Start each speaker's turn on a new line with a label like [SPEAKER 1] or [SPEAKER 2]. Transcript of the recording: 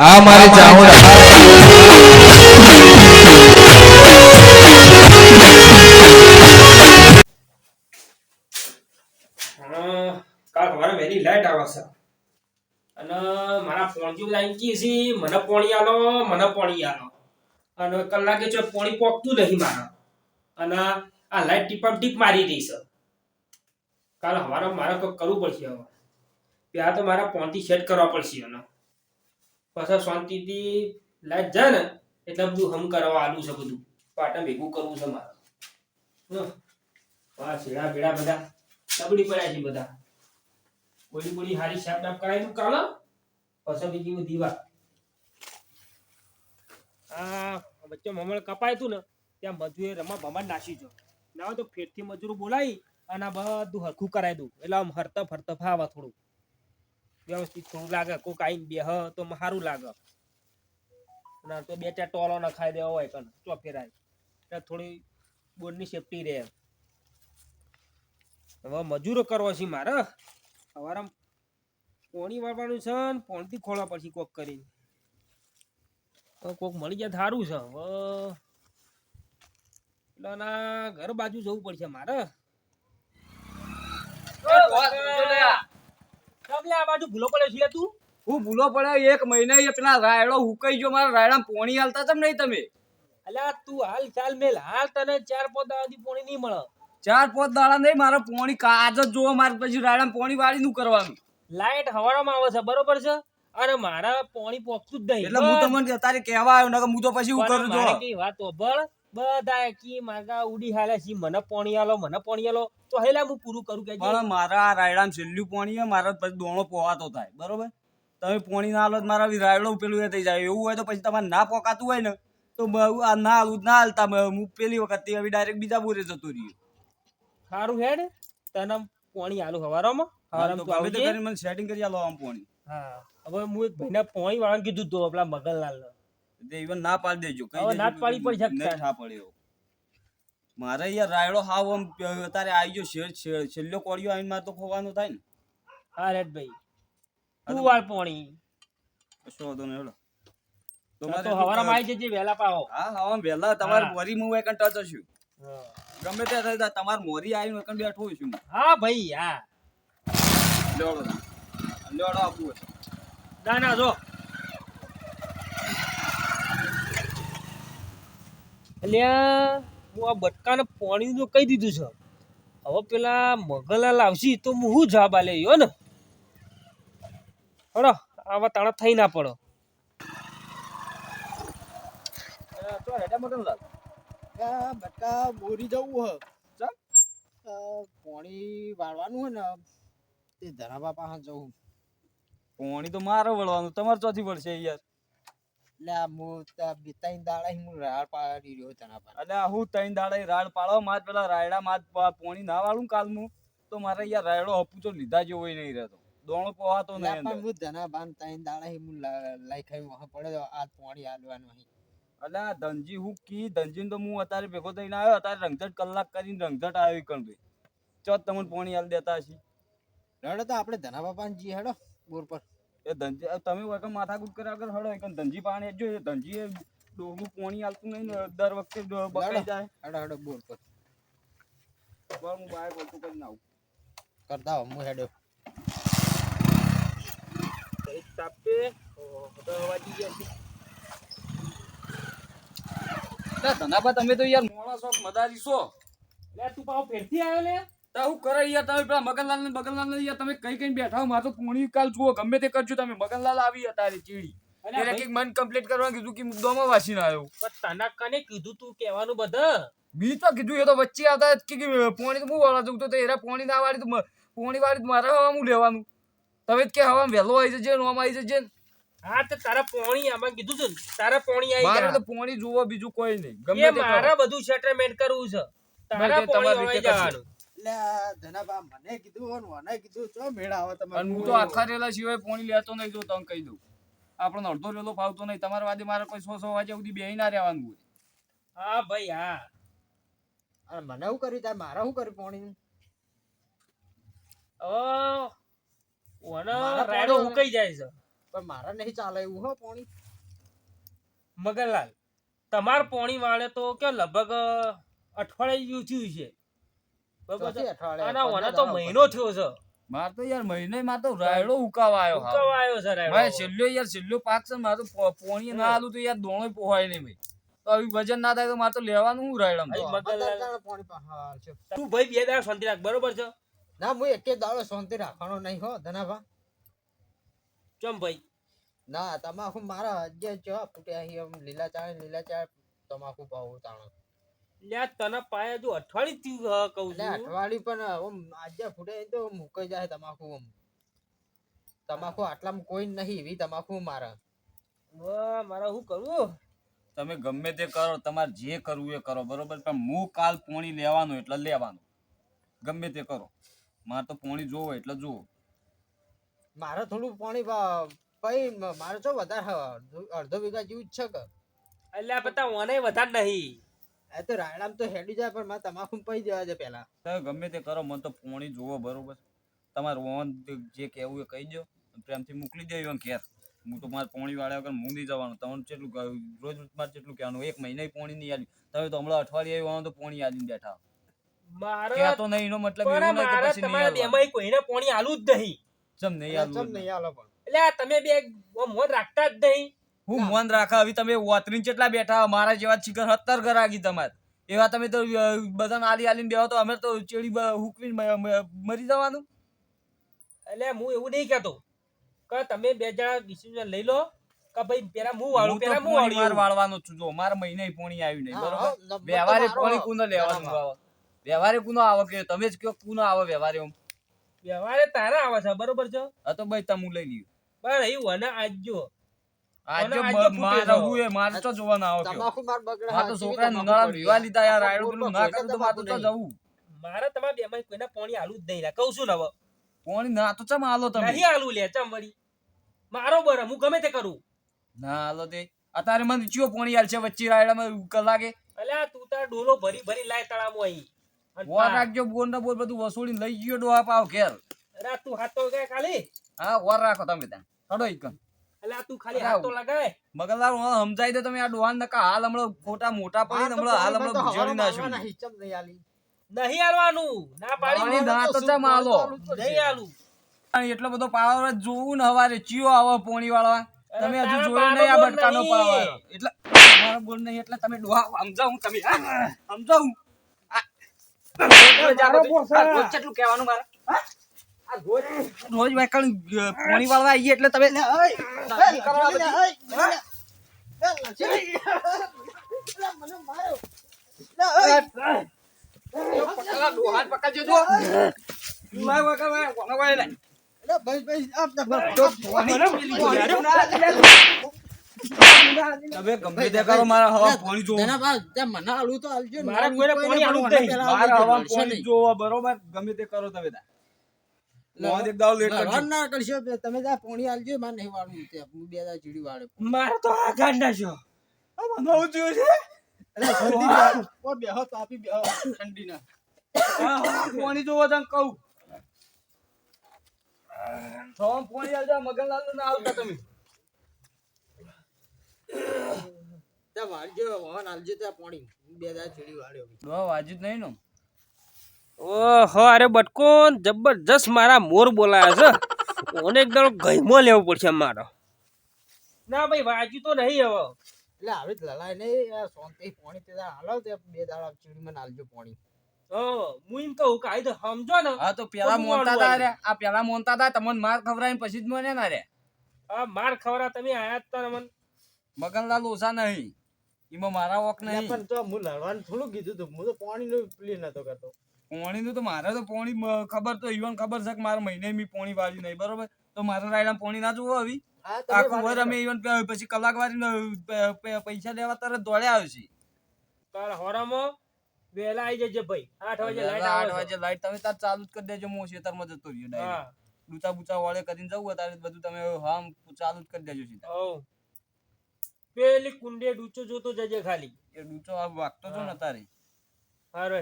[SPEAKER 1] હા મારે જાવું
[SPEAKER 2] કાલ સવારે વહેલી લાઈટ આવે છે. અને મારા ફોનથી લાઈન કી છે મને પોણી આલો મને પોણી આલો. અને કલાકે જો પોણી પોકતું નહીં મારે. અને આ લાઈટ ટીપમ ટીપ મારી રહી છે. કાલ સવારે મારે કંઈક કરવું પડશે હવે. ત્યાં તો મારા ફોનથી સેટ કરવા પડશે એને. પછી શાંતિથી લાઈટ જાય ને, એટલે બધું હમ કરવા આલું છે બધું. પાટણ ભેગું કરવું છે મારે. હં. શેડા બેડા બધા. તબડી પડ્યા છે બધા. બોલી બોલી હારી શાપ ડાપ કરાવી દઉં કાલ પછી બીજી વાત. આ વચ્ચે મમળ કપાય તું ને, ત્યાં મજૂરે રમા ભમા નાસી જો ના તો ફેરથી મજૂરો બોલાવી અને બધું હરખું કરાવી દઉં. એટલે આમ હરતા ફરતા ફાવા થોડું. વ્યવસ્થિત થોડું લાગે, કોક આઈને હ, તો સારું લાગે. અને તો બે ચાર ટોલો નખાઈ દેવા હોય પણ ચો એટલે થોડી બોર્ડની સેફટી રહે. હવે મજૂરો કરવો છે મારે. સવારે પોણી વાળવાનું છે ને, પોણથી ખોળવા પડશે કોક કરીને. તો કોક મળી જાય સારું છે. હવે એટલે ના ઘર બાજુ જવું પડશે મારે. લે આ બાજુ ભૂલો પડ્યો છે તું?
[SPEAKER 3] હું ભૂલો પડે એક મહિને એ પેલા રાયડો હુકાઈ ગયો મારા રાયડા પોણી હાલતા તમ નહીં તમે?
[SPEAKER 2] અલ્યા તું હાલ ચાલ મેલ. હાલ તને ચાર પોત દાડાથી પોણી નહીં મળે.
[SPEAKER 3] ચાર પાંચ દાડા નહીં મારા પોણી કાજ જ જોવો મારે પછી રાયડા પોણી વાળી નું કરવાનું.
[SPEAKER 2] લાઈટ હવાડામાં આવે છે બરોબર છે? અને મારા પોણી પોખતું જ નહીં.
[SPEAKER 3] એટલે હું તમને અત્યારે કહેવા આવ્યો નકર હું તો પછી હું કરું જો.
[SPEAKER 2] વાત હોભળ. બધા કી માગા ઉડી હાલે છે મને પોણી આલો મને પોણી આલો. તો હેલા હું પૂરું કરું કે
[SPEAKER 3] પણ મારા આ રાયડામાં છેલ્લું પોણી હે મારા પછી દોણો પોવાતો થાય બરોબર? તમે પોણી ના હાલો મારા રાયડો પેલું એ થઈ જાય. એવું હોય તો પછી તમારે ના પોકાતું હોય ને તો આ ના હાલું ના હાલતા હું પેલી વખત તે હવે ડાયરેક્ટ બીજા બોરે જતો રહ્યો.
[SPEAKER 2] સારું હેડ તને પોણી આલું હવારામાં? હવારામાં તું
[SPEAKER 3] મને સેટિંગ કરી આલો આમ પોણી.
[SPEAKER 2] હા હવે હું એક ભાઈને પોણી વાળા કીધું તો આપણા મગનલાલ
[SPEAKER 3] even ના પાડી દેજો કઈ
[SPEAKER 2] ના પાડી પડી શકતા.
[SPEAKER 3] ના પડ્યો મારે યાર રાયડો હાવ આમ તારે આવી ગયો છે- છેલ્લો કોળિયો આવીને મારે તો ખોવાનો થાય ને
[SPEAKER 2] હા રેડ ભાઈ તું વાળ પોણી
[SPEAKER 3] કશો વાંધો નહીં હેડો. તો
[SPEAKER 2] હવારામાં આવી જજે વહેલા પાવો
[SPEAKER 3] હા હા વહેલા તમારે. મોરી મુ એકન ટચ હશું ગમે તે થાય તમારે મોરી આવીને એકન બેઠો છું હા
[SPEAKER 2] ભાઈ હા
[SPEAKER 3] લેવડો ના. લેવડો આપવું હોય.
[SPEAKER 2] ના ના જો અલ્યા હું આ બટકાને પાણી તો કહી દીધું છે. હવે પેલા મગલાલ લાવશી તો હું શું જવાબ આલે યો ને? હડો આવા તાણા થઈ ના પડો.
[SPEAKER 3] તો હેડા મગનલાલ.
[SPEAKER 4] બટકા બોરી જવું હ? આ પોણી વાળવાનું હોય ને તે ધરાબા પાસે જવું.
[SPEAKER 3] પોણી તો મારે વળવાનું તમારે ચોથી વળશે યાર.
[SPEAKER 4] એટલે હું ત્રણ દાડા હું રાડ પાડી રહ્યો તેના પર.
[SPEAKER 3] એટલે હું ત્રણ દાડા રાડ પાડો માર પેલા રાયડા માર પોણી ના વાળું કાલનું તો મારે યાર રાયડો હપુચો લીધા જેવો નહીં રહેતો. દોણો પોવાતો નહીં
[SPEAKER 4] પણ હું ધના બાન ત્રણ દાડા હું લાઈ ખાઈ વહા પડે આ પોણી હાલવાનું અહીં.
[SPEAKER 3] એટલે આ ધનજી હું કી? ધનજી તો હું અત્યારે ભેગો થઈને આવ્યો અત્યારે રંગઝટ કલાક કરીને રંગઝટ આવ્યો કણ ભાઈ. ચોથ તમને પોણી હાલ દેતા હશી.
[SPEAKER 4] રડો તો આપણે ધના બાપાને જી હેડો બોર પર.
[SPEAKER 3] એ ધનજી તમે વખત માથાકૂટ કર્યા વગર હળો એક ધનજી પાણી જો એ ધનજી એ ડોલું પોણી હાલતું નહીં દર વખતે બકાઈ જાય.
[SPEAKER 4] હેડો હેડો બોલ પર
[SPEAKER 3] બોલ હું બાય બોલતું કરી આવું.
[SPEAKER 4] કરતા હો હું હેડો.
[SPEAKER 2] તાપે? ઓહો, ગયા
[SPEAKER 3] ધનાબા તમે તો યાર મોડા શોખ મદારી છો.
[SPEAKER 2] લે તું પાછો ફેરથી આવ્યો લે.
[SPEAKER 3] તો હું કરે યાર તમે પેલા મગનલાલ ને બગનલાલ ને યાર તમે કઈ કઈ બેઠા હો તો પોણી કાલ જુઓ ગમે તે કરજો તમે. મગનલાલ આવી અત્યારે ચીડી. એને કંઈક મન કમ્પ્લીટ કરવા કીધું કે મુદ્દામાં વાસીને આવ્યો.
[SPEAKER 2] પણ તને કને કીધું તું કહેવાનું બધા?
[SPEAKER 3] બી તો કીધું એ તો વચ્ચે આવતા કે કે પોણી તો હું વાળા તો એરા પોણી ના વાળી તો પોણી વાળી તો મારે હવા હું લેવાનું? તમે કે હવા વહેલો આવી જજે નોમ આવી જજે.
[SPEAKER 2] હા તો તારા પોણી આમાં કીધું ને, તારા પોણી આવી
[SPEAKER 3] મારે તો પોણી જોવો બીજું કોઈ નહીં ગમે તે
[SPEAKER 2] મારે બધું સેટલમેન્ટ કરવું છે. તારા પોણી આવી જવાનું.
[SPEAKER 4] ધનાબા મને કીધું મને કીધું ચો મેળા આવે તમે
[SPEAKER 3] હું તો આખા રેલા સિવાય પોણી લેતો નહીં જો તમે કહી દઉં. આપણને અડધો રેલો ફાવતો નહીં. તમારા વાદે મારે કોઈ સો સો વાગ્યા સુધી બેહી ના રહેવાનું હોય.
[SPEAKER 2] હા ભાઈ હા.
[SPEAKER 4] અને મને શું કર્યું? તાર મારે શું કર્યું પોણી
[SPEAKER 2] ઓ ઓનો ઉકાઈ જાય છે.
[SPEAKER 4] પણ મારા નહીં ચાલે એવું હો પોણી.
[SPEAKER 2] મગનલાલ તમાર પોણી વાળે તો કે લગભગ અઠવાડિયું થયું છે. તો મહિનો થયો છે.
[SPEAKER 3] માર તો યાર મહિને માર તો રાયડો ઉકાવાયો આવ્યો હાવ.
[SPEAKER 2] ઉકાવા આવ્યો છે રાયડો.
[SPEAKER 3] ભાઈ છેલ્લો યાર છેલ્લો પાક છે માર તો પોણી ના આલું તો યાર દોણો પોહાય નહીં ભાઈ. તો આવી વજન ના થાય તો માર તો લેવાનું હું રાયડમ
[SPEAKER 4] તો
[SPEAKER 2] ભાઈ બે દાડા શાંતિ રાખ બરોબર છે?
[SPEAKER 4] ના હું એકે દાડો શાંતિ રાખવાનો નહીં હો ધનાભા.
[SPEAKER 2] ચમ ભાઈ?
[SPEAKER 4] ના તમાકુ મારા જે જો ફૂટ્યા અહીં લીલા ચા લીલા ચા તમાકુ પાવું તાણો
[SPEAKER 2] લ્યા તને પાયા જો અઠવાડિયું થયું કહું છું.
[SPEAKER 4] અઠવાડિયું પણ આમ આજે ફૂટે તો મુકાઈ જાય તમાકુ તમાકુ આટલામાં કોઈ નહીં એવી તમાકુ મારે.
[SPEAKER 2] વાહ, મારે શું કરવું
[SPEAKER 3] તમે ગમે તે કરો તમારે જે કરવું એ કરો બરોબર? પણ હું કાલ પોણી લેવાનું એટલે લેવાનું. ગમે તે કરો. મારે તો પોણી જોવો એટલે જોવો.
[SPEAKER 4] મારે થોડું પોણી પા- પઈ મારે તો વધારે અડધો- વીઘા જેવું જ છે કે.
[SPEAKER 2] એટલે આ બધા ઓને વધારે નહીં.
[SPEAKER 4] એ તો રાયણામ તો હેડી જાય પણ મારે તમાકુ પઈ જવા છે પેલા.
[SPEAKER 3] તમે ગમે તે કરો મને તો પોણી જોવો બરોબર તમારું ઓન જે કહેવું એ કહી દો પ્રેમથી મોકલી દેજો ઘેર. હું તો મારે પોણી વાળ્યા વગર હું નહીં જવાનું. તમને કેટલું રોજ મારે કેટલું કહેવાનું. એક મહિને પોણી નહીં આવી તમે તો હમણાં અઠવાડિયે આવ્યો તો પોણી આવીને બેઠા
[SPEAKER 2] મારે
[SPEAKER 3] કહેતો નહીં એનો મતલબ
[SPEAKER 2] પણ
[SPEAKER 3] નહીં કે પછી નહીં
[SPEAKER 2] તમારા
[SPEAKER 3] આલવાનું.
[SPEAKER 2] કોઈને પોણી આલું જ નહીં.
[SPEAKER 3] ચમ નહીં
[SPEAKER 4] આલો પણ.
[SPEAKER 2] એટલે તમે બે મોન રાખતા જ નહીં.
[SPEAKER 3] હું મન રાખા હવે તમે વાતરીને કેટલા બેઠા મારા જેવા ચિકન સત્તર ગરાગી તમારે. એવા તમે તો બધાને આલી આલીને બેહો તો અમે તો ચેડી હુકવીને મરી જવાનું.
[SPEAKER 2] એટલે હું એવું નહીં કહેતો. કે તમે બે જણા ડિસિઝન લઈ લો કે ભાઈ પેલા હું વાળું પેલા હું
[SPEAKER 3] વાળું માર વાળવાનો જ છું. જો મારા મહિને પોણી આવ્યું નહીં બરોબર? વ્યવહારે પોણી કુનો લેવાનું આવે વ્યવહારે કુનો આવે કે તમે જ કયો કુનો આવે વ્યવહારે એમ
[SPEAKER 2] વ્યવહારે તારા આવે છે બરોબર છે?
[SPEAKER 3] હા તો ભાઈ તમે લઈ લ્યો.
[SPEAKER 2] બરાબર એવું અને
[SPEAKER 3] આજ
[SPEAKER 2] જો.
[SPEAKER 3] મારે
[SPEAKER 2] તો.
[SPEAKER 3] હું એ મારે તો જોવાના આવો કયો.
[SPEAKER 4] તમાકુ માર બગડે.
[SPEAKER 3] મારે તો
[SPEAKER 4] હા,
[SPEAKER 3] છોકરા
[SPEAKER 4] જેવી
[SPEAKER 3] ઉનાળા
[SPEAKER 4] તમાકુ
[SPEAKER 3] વિવાહ
[SPEAKER 4] પડી.
[SPEAKER 3] લીધા યાર
[SPEAKER 4] આ
[SPEAKER 3] રાયડું પેલું ના
[SPEAKER 4] કોઈના
[SPEAKER 3] કરું તો મારે તો
[SPEAKER 4] તમાકુ
[SPEAKER 3] જવું.
[SPEAKER 2] મારે તમારા બેમાં કોઈને પોણી આલું જ નહીં લા. છું ને હવે.
[SPEAKER 3] પોણી ના તો ચમ આલો તમે?
[SPEAKER 2] નહીં આલું લે ચમ વળી. મારો બર હું ગમે તે કરું.
[SPEAKER 3] ના આલો તે. અત્યારે મને ચિયો પોણી આલ છે વચ્ચે રાયડામાં કલાકે
[SPEAKER 2] અલ્યા તું તાર ડોલો ભરી ભરી લાય તળામો અહીં. પા-
[SPEAKER 3] રાખજો બોલ ને બોલ બધું વસૂલીને લઈ ગયો ડોહા પાવ ઘેર.
[SPEAKER 2] અરે તું હાથ તો ખાલી?
[SPEAKER 3] હા વોર રાખો તમે ત્યાં. હડો ઈકન
[SPEAKER 2] અલ્યા તું ખાલી
[SPEAKER 3] અરે
[SPEAKER 2] લગાય.
[SPEAKER 3] મગનલાલ હું સમજાઈ દે તમે આ ડોહાન નકા. હાલ હમણાં ખોટા મોટા પડી હમણાં હાલ હમણાં ગુજારી નાખ્યું.
[SPEAKER 4] નહીં, ચમ નહીં આલી.
[SPEAKER 2] નહીં આલવાનું ના પાડી
[SPEAKER 3] ના તો ચમ આલો
[SPEAKER 2] નહીં
[SPEAKER 4] છે.
[SPEAKER 3] એટલો બધો પાવર જ જોવું ને હવારે. ચિયો આવો પોણી વાળવા તમે હજુ જોયું નહીં આ બટકાનો પાવર. એટલે મારો બોલ નહીં એટલે તમે ડોહા સમજાવું તમે? સમજાવું? કેટલું કહેવાનું મારે? રોજ રોજ પાણી વાળવા આવીએ એટલે તમે ગમે તે કરો મારા હવા પોણી જોવો
[SPEAKER 4] મને આલું તો આલજો
[SPEAKER 2] મારા પોણી આલું
[SPEAKER 3] મારા હવા પોણી જોવો બરોબર ગમે તે કરો તમે
[SPEAKER 4] તમે ત્યાં પોણી આલજો મારે નહીં વાળવું તે હું બે દાડા ચીડી વાળે
[SPEAKER 2] મારે તો આ ગાંડ નાખ્યો
[SPEAKER 3] આ મને આવું થયું છે.
[SPEAKER 4] એટલે ઠંડી ઓ બેહો તાપી બેહો ઠંડી ના.
[SPEAKER 3] પોણી જોવો તને કહું. છ પોણી આલજો મગનલાલ ના આવતા તમે.
[SPEAKER 4] ત્યાં વાળજો વાહન આલજો ત્યાં પોણી. હું બે દાડા ચીડી વાળ્યો.
[SPEAKER 3] દવા વાજુ જ નહીં ને.
[SPEAKER 2] ઓહો અરે બટકો જબરજસ્ત મારા મોર બોલાયા છે. ઓને એકદમ ગઈમો લેવો પડશે મારો. ના ભાઈ વાંચ્યું તો નહીં હવે.
[SPEAKER 4] એટલે આવી જ લલાય નહીં આ શાંતિ પોણી તે હાલો તે બે દાડા ચીડીમાં નાલજો પોણી.
[SPEAKER 2] હા હું એમ કહું કે સમજો ને.
[SPEAKER 3] હા તો પેલા
[SPEAKER 2] તો
[SPEAKER 3] હતા આ પેલા મોનતા હતા તમને માર ખવડાવીને પછી જ મને ના રે
[SPEAKER 2] આ માર ખવરા તમે આયા જ
[SPEAKER 3] મગનલાલ ઓછા નહીં. એમાં મારા વોક નહીં.
[SPEAKER 4] પણ તો હું લડવાનું થોડું કીધું તું હું તો પોણી નું પ્લે નતો કરતો.
[SPEAKER 3] પોણી નું તો મારે તો પોણી ખબર તો ઈવન ખબર છે કે મારા મહિને મી પોણી વાળી નહીં બરોબર? તો મારા રાયડા પોણી ના જોવો
[SPEAKER 4] આવી?
[SPEAKER 3] આખું વર અમે ઈવન પછી કલાક વાળી પૈસા લેવા તરત દોડ્યા આવશે
[SPEAKER 2] કાલ હોરામાં વેલા આવી જજે ભાઈ. આઠ વાગે લાઈટ
[SPEAKER 3] આઠ
[SPEAKER 2] છે.
[SPEAKER 3] વાગે લાઈટ તમે તાર ચાલુ જ કરી દેજો હું ખેતરમાં જતો રહ્યો ડાયરેક્ટ
[SPEAKER 2] હા.
[SPEAKER 3] બુચા વાળે કરીને જવું તારે બધું તમે હામ ચાલુ જ કરી દેજો સીધા.
[SPEAKER 2] પેલી કુંડે ડૂચો જોતો જજે ખાલી.
[SPEAKER 3] એ ડૂચો આ વાગતો છો ને તારે.
[SPEAKER 2] હારે.